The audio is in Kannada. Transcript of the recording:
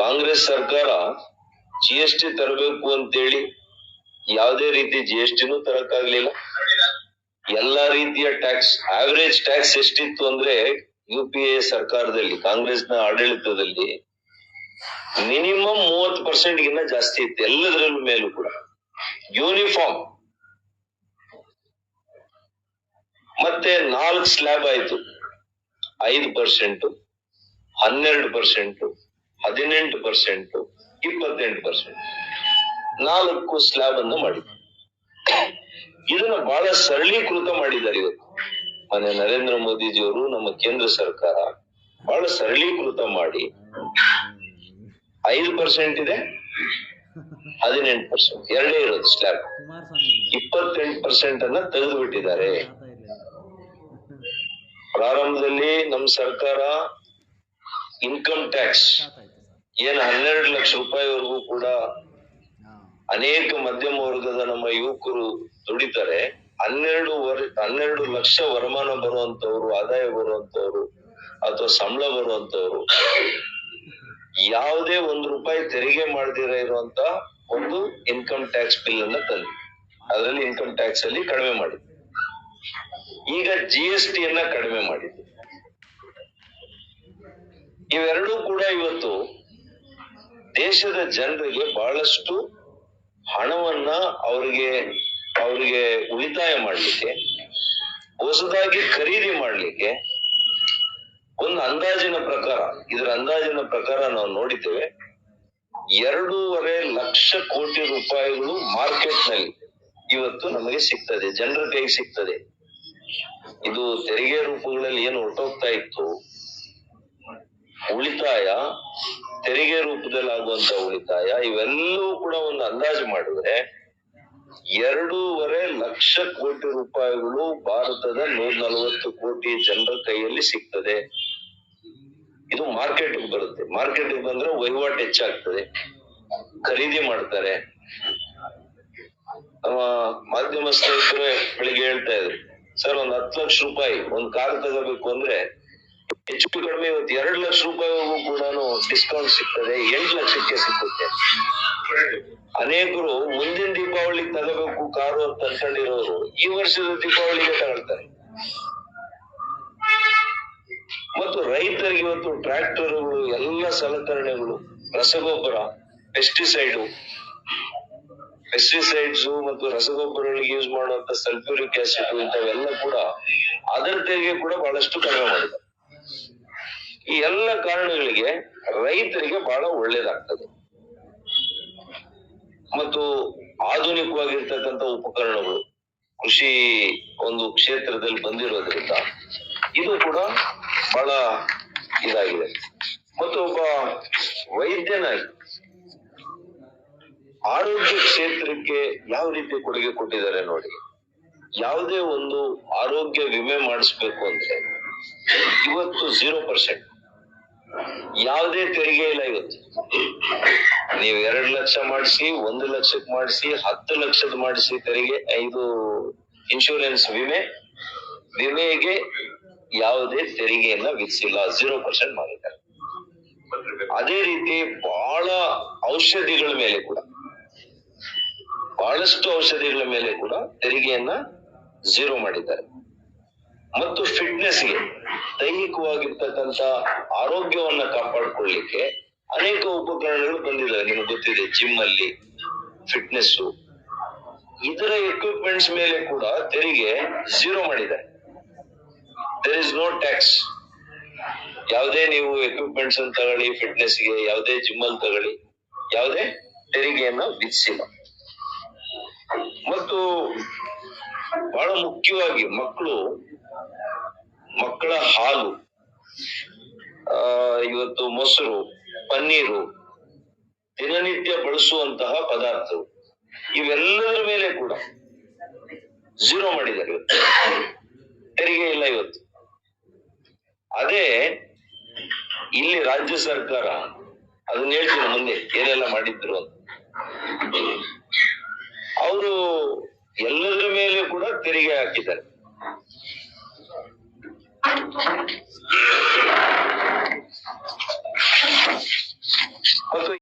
ಕಾಂಗ್ರೆಸ್ ಸರ್ಕಾರ ಜಿ ಎಸ್ ಟಿ ತರಬೇಕು ಅಂತೇಳಿ ಯಾವುದೇ ರೀತಿ ಜಿ ಎಸ್ ಟಿನೂ ತರಕಾಗ್ಲಿಲ್ಲ ಎಲ್ಲಾ ರೀತಿಯ ಟ್ಯಾಕ್ಸ್ ಆವರೇಜ್ ಟ್ಯಾಕ್ಸ್ ಎಷ್ಟಿತ್ತು ಅಂದ್ರೆ ಯು ಪಿ ಎ ಸರ್ಕಾರದಲ್ಲಿ, ಕಾಂಗ್ರೆಸ್ನ ಆಡಳಿತದಲ್ಲಿ ಮಿನಿಮಮ್ ಮೂವತ್ತು ಪರ್ಸೆಂಟ್ ಗಿನ್ನ ಜಾಸ್ತಿ ಇತ್ತು ಎಲ್ಲದರ ಮೇಲೂ ಕೂಡ. ಯೂನಿಫಾರ್ಮ್ ಮತ್ತೆ ನಾಲ್ಕು ಸ್ಲ್ಯಾಬ್ ಆಯ್ತು. ಐದು ಪರ್ಸೆಂಟ್ ಹನ್ನೆರಡು ಪರ್ಸೆಂಟ್ ಹದಿನೆಂಟು ಪರ್ಸೆಂಟ್ ಇಪ್ಪತ್ತೆಂಟು ಪರ್ಸೆಂಟ್ ನಾಲ್ಕು ಸ್ಲ್ಯಾಬ್ ಅನ್ನು ಮಾಡಿ ಇದನ್ನ ಬಹಳ ಸರಳೀಕೃತ ಮಾಡಿದ್ದಾರೆ ಇವತ್ತು ಮನೆ ನರೇಂದ್ರ ಮೋದಿಜಿಯವರು ನಮ್ಮ ಕೇಂದ್ರ ಸರ್ಕಾರ ಬಹಳ ಸರಳೀಕೃತ ಮಾಡಿ ಐದು ಪರ್ಸೆಂಟ್ ಇದೆ, ಹದಿನೆಂಟು ಪರ್ಸೆಂಟ್ ಎರಡೇ ಇರೋದು ಸ್ಲ್ಯಾಬ್ ಇಪ್ಪತ್ತೆಂಟು ಪರ್ಸೆಂಟ್ ಅನ್ನ ತೆಗೆದು ಬಿಟ್ಟಿದ್ದಾರೆ ಪ್ರಾರಂಭದಲ್ಲಿ ನಮ್ಮ ಸರ್ಕಾರ ಇನ್ಕಮ್ ಟ್ಯಾಕ್ಸ್ ಏನು ಹನ್ನೆರಡು ಲಕ್ಷ ರೂಪಾಯಿವರೆಗೂ ಕೂಡ ಅನೇಕ ಮಧ್ಯಮ ವರ್ಗದ ನಮ್ಮ ಯುವಕರು ದುಡಿತಾರೆ. ಹನ್ನೆರಡು ವರ್, ಹನ್ನೆರಡು ಲಕ್ಷ ವರಮಾನ ಬರುವಂತವ್ರು, ಆದಾಯ ಬರುವಂತವ್ರು ಅಥವಾ ಸಂಬಳ ಬರುವಂತವ್ರು. ಯಾವುದೇ ಒಂದು ರೂಪಾಯಿ ತೆರಿಗೆ ಮಾಡದಿರ ಇರುವಂತ ಒಂದು ಇನ್ಕಮ್ ಟ್ಯಾಕ್ಸ್ ಬಿಲ್ ಅನ್ನ ತಂದ್ವಿ ಅದರಲ್ಲಿ ಇನ್ಕಮ್ ಟ್ಯಾಕ್ಸ್ ಅಲ್ಲಿ ಕಡಿಮೆ ಮಾಡಿದ್ವಿ ಈಗ ಜಿ ಎಸ್ ಟಿ ಅನ್ನ ಕಡಿಮೆ ಮಾಡಿದ್ವಿ ಇವೆರಡೂ ಕೂಡ ಇವತ್ತು ದೇಶದ ಜನರಿಗೆ ಬಹಳಷ್ಟು ಹಣವನ್ನ ಅವರಿಗೆ ಅವರಿಗೆ ಉಳಿತಾಯ ಮಾಡಲಿಕ್ಕೆ, ಹೊಸದಾಗಿ ಖರೀದಿ ಮಾಡಲಿಕ್ಕೆ ಒಂದು ಅಂದಾಜಿನ ಪ್ರಕಾರ, ಇದರ ಅಂದಾಜಿನ ಪ್ರಕಾರ ನಾವು ನೋಡಿದ್ದೇವೆ, ಎರಡೂವರೆ ಲಕ್ಷ ಕೋಟಿ ರೂಪಾಯಿಗಳು ಮಾರ್ಕೆಟ್ನಲ್ಲಿ ಇವತ್ತು ನಮಗೆ ಸಿಗ್ತದೆ, ಜನರ ಕೈಗೆ ಸಿಗ್ತದೆ. ಇದು ತೆರಿಗೆ ರೂಪಗಳಲ್ಲಿ ಏನು ಹೊರಟೋಗ್ತಾ ಇತ್ತು ಉಳಿತಾಯ ತೆರಿಗೆ ರೂಪದಲ್ಲಿ ಆಗುವಂತ ಉಳಿತಾಯ ಇವೆಲ್ಲವೂ ಕೂಡ ಒಂದು ಅಂದಾಜು ಮಾಡಿದ್ರೆ ಎರಡೂವರೆ ಲಕ್ಷ ಕೋಟಿ ರೂಪಾಯಿಗಳು ಭಾರತದ ನೂರ ನಲವತ್ತು ಕೋಟಿ ಜನರ ಕೈಯಲ್ಲಿ ಸಿಗ್ತದೆ. ಇದು ಮಾರ್ಕೆಟ್ ಬರುತ್ತೆ. ಮಾರ್ಕೆಟ್ ಬಂದ್ರೆ ವಹಿವಾಟು ಹೆಚ್ಚಾಗ್ತದೆ. ಖರೀದಿ ಮಾಡ್ತಾರೆ. ನಮ್ಮ ಮಾಧ್ಯಮ ಸ್ನೇಹಿತರು ಬೆಳಿಗ್ಗೆ ಹೇಳ್ತಾ ಇದ್ರು, ಸರ್, ಒಂದ್ ಹತ್ತು ಲಕ್ಷ ರೂಪಾಯಿ, ಒಂದ್ ಕಾರ್ ತಗೋಬೇಕು ಅಂದ್ರೆ ಹೆಚ್ಚು ಕಡಿಮೆ ಇವತ್ತು ಎರಡು ಲಕ್ಷ ರೂಪಾಯಿಗೂ ಕೂಡ ಡಿಸ್ಕೌಂಟ್ ಸಿಗ್ತದೆ, ಎಂಟು ಲಕ್ಷಕ್ಕೆ ಸಿಗುತ್ತೆ. ಅನೇಕರು ಮುಂದಿನ ದೀಪಾವಳಿಗೆ ತಗೋಬೇಕು ಕಾರು ಅಂತ ಅನ್ಕೊಂಡಿರೋರು, ಈ ವರ್ಷದ ದೀಪಾವಳಿಗೆ ತಗೊಳ್ತಾರೆ. ಮತ್ತು ರೈತರಿಗೆ ಇವತ್ತು ಟ್ರ್ಯಾಕ್ಟರ್ಗಳು ಎಲ್ಲ ಸಲಕರಣೆಗಳು, ರಸಗೊಬ್ಬರ ಪೆಸ್ಟಿಸೈಡ್ ಪೆಸ್ಟಿಸೈಡ್ಸ್ ಮತ್ತು ರಸಗೊಬ್ಬರಗಳಿಗೆ ಯೂಸ್ ಮಾಡುವಂತ ಸಲ್ಫ್ಯೂರಿಕ್ ಆಸಿಡ್ ಇಂಥವೆಲ್ಲ ಕೂಡ ಅದರ ತೆರಿಗೆ ಕೂಡ ಬಹಳಷ್ಟು ಕಡಿಮೆ ಮಾಡಿದೆ ಈ ಎಲ್ಲ ಕಾರಣಗಳಿಗೆ ರೈತರಿಗೆ ಬಹಳ ಒಳ್ಳೇದಾಗ್ತದೆ. ಮತ್ತು ಆಧುನಿಕವಾಗಿರ್ತಕ್ಕಂಥ ಉಪಕರಣಗಳು ಕೃಷಿ ಒಂದು ಕ್ಷೇತ್ರದಲ್ಲಿ ಬಂದಿರೋದ್ರಿಂದ ಇದು ಕೂಡ ಬಹಳ ಇದಾಗಿದೆ. ಮತ್ತು ಒಬ್ಬ ವೈದ್ಯನಾಗಿ ಆರೋಗ್ಯ ಕ್ಷೇತ್ರಕ್ಕೆ ಯಾವ ರೀತಿ ಕೊಡುಗೆ ಕೊಟ್ಟಿದ್ದಾರೆ ನೋಡಿ. ಯಾವುದೇ ಒಂದು ಆರೋಗ್ಯ ವಿಮೆ ಮಾಡಿಸ್ಬೇಕು ಅಂದ್ರೆ ಇವತ್ತು ಝೀರೋ ಪರ್ಸೆಂಟ್ ಯಾವುದೇ ತೆರಿಗೆ ಇಲ್ಲ ಇವತ್ತು. ನೀವು ಎರಡ್ ಲಕ್ಷ ಮಾಡಿಸಿ, ಒಂದು ಲಕ್ಷಕ್ ಮಾಡಿಸಿ, ಹತ್ತು ಲಕ್ಷದ ಮಾಡಿಸಿ ತೆರಿಗೆ, ಐದು ಇನ್ಶೂರೆನ್ಸ್ ವಿಮೆ, ವಿಮೆಗೆ ಯಾವುದೇ ತೆರಿಗೆಯನ್ನ ವಿಧಿಸಿಲ್ಲ. ಜೀರೋ ಪರ್ಸೆಂಟ್ ಮಾಡಿದ್ದಾರೆ. ಅದೇ ರೀತಿ ಬಹಳ ಔಷಧಿಗಳ ಮೇಲೆ ಕೂಡ, ಬಹಳಷ್ಟು ಔಷಧಿಗಳ ಮೇಲೆ ಕೂಡ ತೆರಿಗೆಯನ್ನ ಝೀರೋ ಮಾಡಿದ್ದಾರೆ. ಮತ್ತು ಫಿಟ್ನೆಸ್ಗೆ ದೈಹಿಕವಾಗಿರ್ತಕ್ಕಂಥ ಆರೋಗ್ಯವನ್ನ ಕಾಪಾಡ್ಕೊಳ್ಳಿಕ್ಕೆ ಅನೇಕ ಉಪಕರಣಗಳು ಬಂದಿದೆ ನಿಮ್ಗೆ ಗೊತ್ತಿದೆ ಜಿಮ್ ಅಲ್ಲಿ ಫಿಟ್ನೆಸ್ ಇದರ ಎಕ್ವಿಪ್ಮೆಂಟ್ಸ್ ಮೇಲೆ ಕೂಡ ತೆರಿಗೆ ಝೀರೋ ಮಾಡಿದ್ದಾರೆ. ದೇರ್ ಇಸ್ ನೋ ಟ್ಯಾಕ್ಸ್ ಯಾವುದೇ ನೀವು ಎಕ್ವಿಪ್ಮೆಂಟ್ಸ್ ಅನ್ನು ತಗೊಳ್ಳಿ ಫಿಟ್ನೆಸ್ಗೆ ಯಾವುದೇ ಜಿಮ್ ಅಲ್ಲಿ ತಗೊಳ್ಳಿ, ಯಾವುದೇ ತೆರಿಗೆಯನ್ನು ವಿಧಿಸಿಲ್ಲ. ಮತ್ತು ಬಹಳ ಮುಖ್ಯವಾಗಿ ಮಕ್ಕಳು ಮಕ್ಕಳ ಹಾಲು ಆ, ಇವತ್ತು ಮೊಸರು ಪನ್ನೀರು ದಿನನಿತ್ಯ ಬಳಸುವಂತಹ ಪದಾರ್ಥಗಳು. ಇವೆಲ್ಲದರ ಮೇಲೆ ಕೂಡ ಝೀರೋ ಮಾಡಿದ್ದಾರೆ ಇವತ್ತು. ತೆರಿಗೆ ಇಲ್ಲ ಇವತ್ತು. ಅದೇ ಇಲ್ಲಿ ರಾಜ್ಯ ಸರ್ಕಾರ ಅದನ್ನ ಹೇಳ್ತೀನಿ ಮುಂದೆ ಏನೆಲ್ಲ ಮಾಡಿದ್ರು ಅಂತ. ಅವರು ಎಲ್ಲದರ ಮೇಲೆ ಕೂಡ ತೆರಿಗೆ ಹಾಕಿದ್ದಾರೆ. ಮತ್ತು